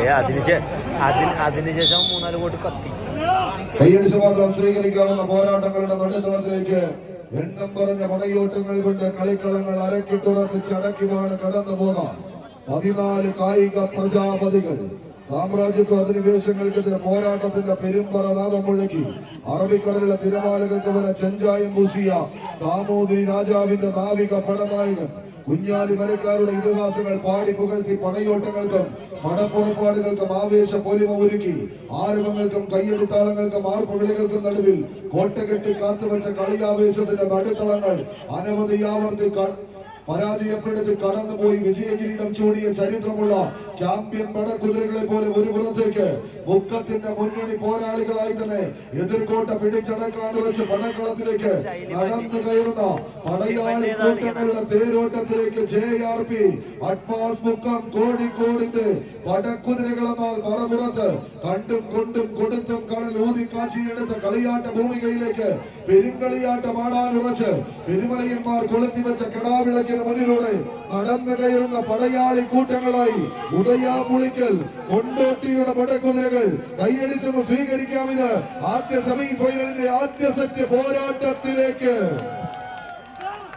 ഏ മാത്രം സ്വീകരിക്കാവുന്ന പോരാട്ടങ്ങളുടെ നടുത്തളത്തിലേക്ക്. എണ്ണം പറഞ്ഞ പടയോട്ടങ്ങൾ കൊണ്ട് കളിക്കളങ്ങൾ അരക്കിട്ടുറപ്പിച്ച് അടക്കിമാണ് കടന്നു പോകാം പതിനാല് കായിക പ്രജാപതികൾ. സാമ്രാജ്യത്വ അധിനിവേശങ്ങൾക്കെതിരെ പോരാട്ടത്തിന്റെ പെരുമ്പറ നാദം മുഴക്കി. അറബിക്കടലിലെ തിരമാലകൾക്ക് വരെ ചെഞ്ചായം പൂശിയ സാമൂതിരി രാജാവിന്റെ നാവിക പടനായകൻ. കുഞ്ഞാലി വരക്കാരുടെ ഇതിഹാസങ്ങൾ പാടി പുകഴ്ത്തി പടയോട്ടങ്ങൾക്കും പടപ്പുറപ്പാടുകൾക്കും ആവേശ പൊലിമ ഒരുക്കി. ആരവങ്ങൾക്കും കയ്യടിത്താളങ്ങൾക്കും ആർപ്പുവിളികൾക്കും നടുവിൽ കോട്ടകെട്ടി കാത്തുവച്ച കളിയാവേശത്തിന്റെ നടുത്തളങ്ങൾ അനവധി ആവർത്തി ക- പരാജയപ്പെടുത്തി കടന്നുപോയി വിജയ കിരീടം ചൂടിയ ചരിത്രമുള്ള ചാമ്പ്യൻ പടക്കുതിരകളെ പോലെ ഒരു പുറത്തേക്ക് മുക്കത്തിന്റെ മുന്നണി പോരാളികളായി തന്നെ എതിർക്കോട്ട വെച്ച് പടക്കളത്തിലേക്ക് നടന്നു കയറുന്ന പടയാളി കൂട്ടങ്ങളുടെ തേരോട്ടത്തിലേക്ക് ജെ ആർ പി അഡ്വാസ് മുക്കം കോഴിക്കോടിന്റെ പടക്കുതിരകളെന്നാൽ മറപുറത്ത് കണ്ടും കൊണ്ടും കൊടുത്തും കടൽ ഊതി കാച്ചിയെടുത്ത കളിയാട്ട ഭൂമികയിലേക്ക് പെരുങ്കളിയാട്ടം ആടാൻ ഉറച്ച് പെരുമലയന്മാർ കൊളുത്തിവെച്ച കിടാവിളക്കിന് മുന്നിലൂടെ നടന്നു കയറുന്ന പടയാളി കൂട്ടങ്ങളായി ഉദയാപുളിക്കൽ കൊണ്ടോട്ടിയുടെ പടക്കുതിരകൾ സ്വീകരിക്കാം ഇത് ആദ്യ സെമി ഫൈനലിന്റെ ആദ്യ സെറ്റ് പോരാട്ടത്തിലേക്ക്.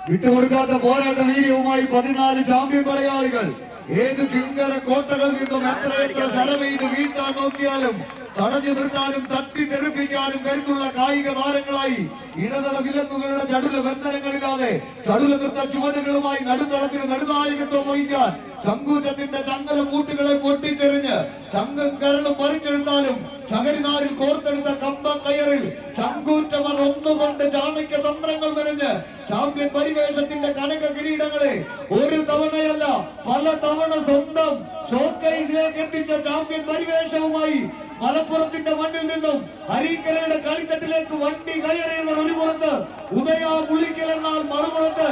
വിട്ടുകൊടുക്കാത്ത പോരാട്ട വീര്യവുമായി പതിനാല് ചാമ്പ്യൻ മലയാളികൾ ഏത് കിങ്കര കോട്ടകളിൽ നിന്നും എത്ര എത്ര ശരമെയ്ത് വീട്ടാൻ നോക്കിയാലും തടഞ്ഞു നിർത്താനും തട്ടി തെറിപ്പിക്കാനും കരുത്തുള്ള കായിക താരങ്ങളായി ഇടതട വിലക്കുകളുടെ ചടുല ബന്ധനങ്ങളില്ലാതെ ചടുല നൃത്ത ചുവടുകളുമായി നടുത്തളത്തിന് നടുനായകത്വം വഹിക്കാൻ ചങ്കൂറ്റത്തിന്റെ ചങ്ങല മൂട്ടുകളെ പൊട്ടിച്ചെറിഞ്ഞ് ചങ്കും കരളും മറിച്ചെടുത്താലും ചകരിനാരിൽ കോർത്തെടുത്ത കമ്പ കയറിൽ ചങ്കൂറ്റമർ ഒന്നുകൊണ്ട് ചാണക്യ തന്ത്രങ്ങൾ മെനഞ്ഞ് ചാമ്പ്യൻ പരിവേഷത്തിന്റെ കനക കിരീടങ്ങളെ ഒരു തവണയല്ല പല തവണ സ്വന്തം ഷോക്കേസിലേക്ക് എത്തിച്ച ചാമ്പ്യൻ പരിവേഷവുമായി മലപ്പുറത്തിന്റെ മണ്ണിൽ നിന്നും ഹരീക്കരയുടെ കളിത്തട്ടിലേക്ക് വണ്ടി കയറിയവർ ഒരു പുറത്ത്. ഉദയ പുളിക്കൽ എന്നാൽ മറുപുറത്ത്.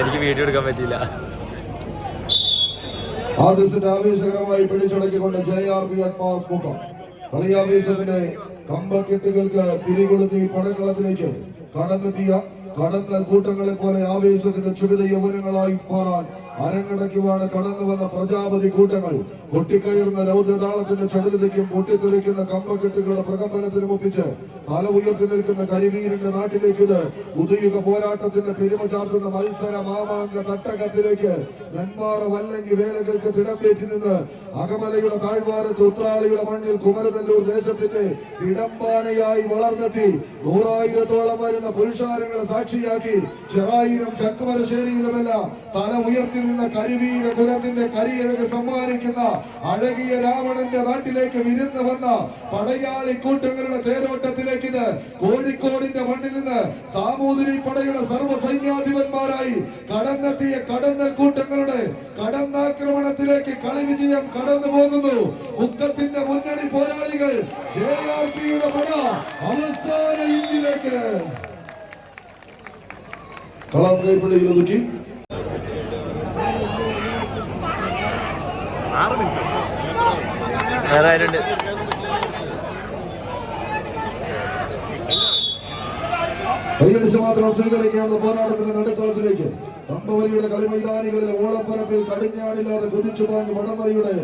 എനിക്ക് വീഡിയോ എടുക്കാൻ പറ്റിയില്ല. ആദ്യ സെറ്റ് ആവേശകരമായി പിടിച്ചടക്കിക്കൊണ്ട് ജെ ആർ പി അഡ്മാസ് മുഖം കളിയാവേശത്തിന്റെ കമ്പക്കെട്ടുകൾക്ക് തിരികൊളുത്തി പടക്കളത്തിലേക്ക് കടന്നെത്തിയ കടന്ന കൂട്ടങ്ങളെ പോലെ ആവേശത്തിന്റെ ചുരിത യൗവനങ്ങളായി മാറാൻ അരങ്ങടക്കുവാണ് കടന്നു വന്ന പ്രജാപതി കൂട്ടങ്ങൾ. കൊട്ടിക്കയറുന്ന രൗദ്രതാളത്തിന്റെ ചടുലതയ്ക്കും പൊട്ടിത്തെറിക്കുന്ന കമ്പക്കെട്ടുകളുടെ പ്രകമ്പനത്തിനും ഒപ്പിച്ച് തല ഉയർത്തി നിൽക്കുന്ന കരിവീരിന്റെ നാട്ടിലേക്ക് ഇത് പുതുയുഗ പോരാട്ടത്തിന്റെ പെരുമ ചാർത്തുന്ന മത്സര മാമാങ്ക തട്ടകത്തിലേക്ക് നെന്മാറ വല്ലങ്കി വേലകൾക്ക് തിടമ്പേറ്റി നിന്ന് അകമലയുടെ താഴ്വാരത്ത് ഉത്രാളിയുടെ മണ്ണിൽ കുമരനെല്ലൂർ ദേശത്തിന്റെ തിടമ്പാനയായി വളർന്നെത്തി നൂറായിരത്തോളം വരുന്ന പുരുഷാരങ്ങളെ സാക്ഷിയാക്കി ചെറായിരം ചക്കുമരശ്ശേരിയിലുമെല്ലാം തല ഉയർത്തി നിന്ന കരുവീര കുലത്തിന്റെ കരിയെടുത്ത് സമ്മാനിക്കുന്ന അഴകിയ രാവണന്റെ നാട്ടിലേക്ക് വിരുന്ന് വന്ന പടയാളി കൂട്ടങ്ങളുടെ തേരോട്ടത്തിലേക്ക് ഇത് കോഴിക്കോടിന്റെ മണ്ണിൽ നിന്ന് സാമൂതിരി പടയുടെ സർവ സൈന്യാധിപന്മാരായി കടന്നെത്തിയ കടന്നൽ കൂട്ടങ്ങളുടെ കടന്നാക്രമണത്തിലേക്ക് കളി വിജയം കടന്നു പോകുന്നു. മുക്കത്തിന്റെ മുന്നണി പോരാളികൾ ജെ ആർ പിയുടെ പട അവസാന ഇഞ്ചിലേക്ക്. കളം കൈപ്പിടിയിൽ ഒതുക്കി. ആരുണ്ട് കൈയടിച്ച് മാത്രം സ്വീകരിക്കേണ്ട പോരാട്ടത്തിന്റെ നടുത്തളത്തിലേക്ക്. കമ്പവലിയുടെ കളിമൈതാനികളിലെ ഓളപ്പരപ്പിൽ കടിഞ്ഞാടില്ലാതെ കുതിച്ചു പാഞ്ഞ് വടംവരിയുടെ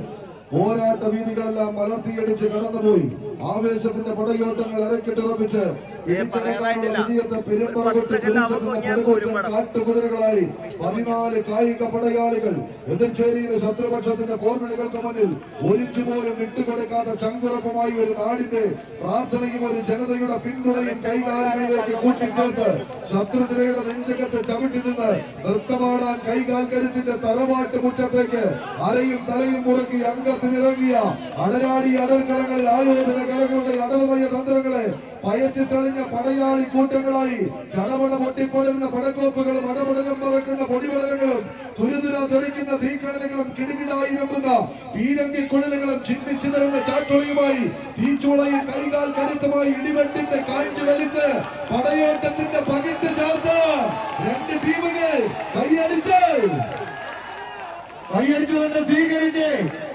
പോരാട്ട വീതികളെല്ലാം മലർത്തിയടിച്ച് കടന്നുപോയി. ആവേശത്തിന്റെ പടയോട്ടങ്ങൾ ഇറക്കിട്ടുറപ്പിച്ച് പിടിച്ചെടുക്കാനുള്ള വിജയത്തെ പെരുമ്പറ കൊട്ടി കുതിച്ചെത്തുന്ന പടകൂറ്റൻ കാട്ടുകുതിരകളായി പതിനാല് കായിക പടയാളികൾ എതിർച്ചേരിയിലെ ശത്രുപക്ഷത്തിന്റെ കോർമിണികൾക്ക് മുന്നിൽ ഒരിച്ചുപോലും വിട്ടുകൊടുക്കാത്ത ചങ്കുറപ്പമായി ഒരു നാടിന്റെ പ്രാർത്ഥനയും ഒരു ജനതയുടെ പിന്തുണയും കൈകാലുകളിലേക്ക് കൂട്ടിച്ചേർത്ത് ശത്രുതിരയുടെ നെഞ്ചകത്ത് ചവിട്ടി നിന്ന് നൃത്തമാടാൻ കൈകാൽ കരുത്തിന്റെ തറവാട്ട് മുറ്റത്തേക്ക് അരയും തലയും മുറുക്കി അംഗത്തിനിറങ്ങിയ അടരാടി അടർക്കളങ്ങളിൽ ആയോധന കലകളുടെ അടവുകയ തന്ത്രങ്ങളെ പയറ്റി തെളിഞ്ഞ പടയാളി കൂട്ടങ്ങളായി ചടപട പൊട്ടിപ്പൊളിരുന്ന പടക്കോപ്പുകളും അടപടലം പറക്കുന്ന പൊടിപടലങ്ങളും തുരുതുര തെളിക്കുന്ന തീക്കടലുകളും കിടുകിടായിരമ്പുന്ന പീരങ്കി കുഴലുകളും ചിന്തിച്ചു നിറഞ്ഞ ചാട്ടുളിയുമായി തീച്ചുളയിൽ കൈകാൽ കരുത്തുമായി ഇടിവെട്ടിന്റെ കാഞ്ചി വലിച്ച് പടയോട്ടത്തിന്റെ പകിട്ട് ചേർത്ത് രണ്ട് ടീമുകൾ കൈയടിച്ച്. കൈയടിച്ചു തന്നെ സ്വീകരിച്ച്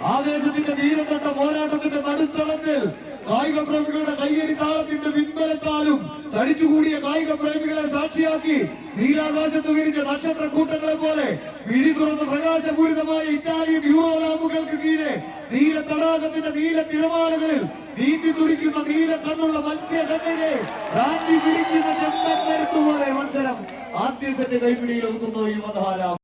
ആവേശത്തിന്റെ തീരം തൊട്ട പോരാട്ടത്തിന്റെ നടുത്തളത്തിൽ കായിക പ്രേമികളുടെ കൈയടി താളത്തിന്റെ പിൻബലത്താലും തടിച്ചുകൂടിയ കായിക പ്രേമികളെ സാക്ഷിയാക്കി നീലാകാശത്ത് വിരിഞ്ഞ നക്ഷത്ര കൂട്ടങ്ങളെ പോലെ വിഴി പ്രകാശപൂരിതമായ ഇറ്റാലിയൻ യൂറോ ലാമ്പുകൾക്ക് കീഴെ നീല തടാകത്തിന്റെ നീല തിരമാലകളിൽ നീന്തി തുടിക്കുന്ന നീല കണ്ണുള്ള മത്സ്യ കണ്ണിനെ റാഞ്ചി പിടിക്കുന്ന ചെമ്പൻ മരുത്തുപോലെ മത്സരം ആദ്യ സെറ്റ് കൈപിടിയിൽ ഒതുക്കുന്നു യുവധാര